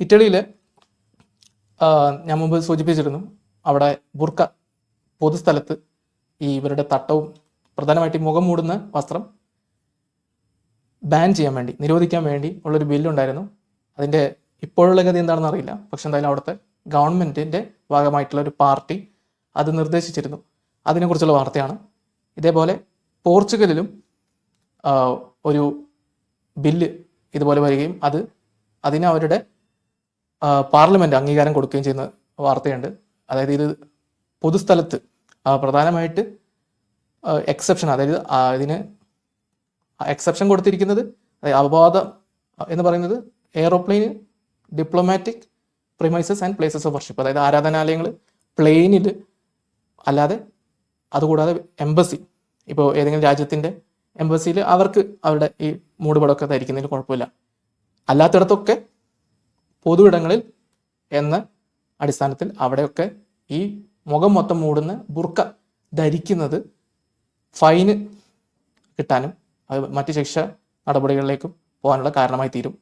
ഇറ്റലിയിൽ ഞാൻ മുമ്പ് സൂചിപ്പിച്ചിരുന്നു അവിടെ ബുർക്ക പൊതുസ്ഥലത്ത് ഈ ഇവരുടെ തട്ടവും പ്രധാനമായിട്ട് മുഖം മൂടുന്ന വസ്ത്രം ബാൻ ചെയ്യാൻ വേണ്ടി നിരോധിക്കാൻ വേണ്ടി ഉള്ളൊരു ബില്ലുണ്ടായിരുന്നു അതിന്റെ ഇപ്പോഴുള്ള ഗതി എന്താണെന്ന് അറിയില്ല. പക്ഷെ എന്തായാലും അവിടുത്തെ ഗവൺമെന്റിന്റെ ഭാഗമായിട്ടുള്ള ഒരു പാർട്ടി അത് നിർദ്ദേശിച്ചിരുന്നു. അതിനെക്കുറിച്ചുള്ള വാർത്തയാണ്. ഇതേപോലെ പോർച്ചുഗലിലും ഒരു ബില്ല് ഇതുപോലെ വരികയും അത് അതിന് അവരുടെ പാർലമെന്റ് അംഗീകാരം കൊടുക്കുകയും ചെയ്യുന്ന വാർത്തയുണ്ട്. അതായത് ഇത് പൊതുസ്ഥലത്ത് പ്രധാനമായിട്ട് എക്സെപ്ഷൻ അതായത് ഇതിന് എക്സെപ്ഷൻ കൊടുത്തിരിക്കുന്നത് അപവാദം എന്ന് പറയുന്നത് aeroplane diplomatic premises and places of worship അതായത് ആരാധനാലയങ്ങൾ പ്ലെയിനിൽ അല്ലാതെ അതുകൂടാതെ എംബസി ഇപ്പോൾ ഏതെങ്കിലും രാജ്യത്തിന്റെ എംബസിയിൽ അവർക്ക് അവരുടെ ഈ മൂടുപടമൊക്കെ ധരിക്കുന്നതിന് കുഴപ്പമില്ല. അല്ലാത്തിടത്തൊക്കെ പൊതു ഇടങ്ങളിൽ എന്ന അടിസ്ഥാനത്തിൽ അവിടെയൊക്കെ ഈ മുഖം മൊത്തം മൂടുന്ന ബുർക്ക ധരിക്കുന്നത് ഫൈന് കിട്ടാനും അത് മറ്റ് ശിക്ഷ നടപടികളിലേക്കും പോകാനുള്ള കാരണമായി തീരും.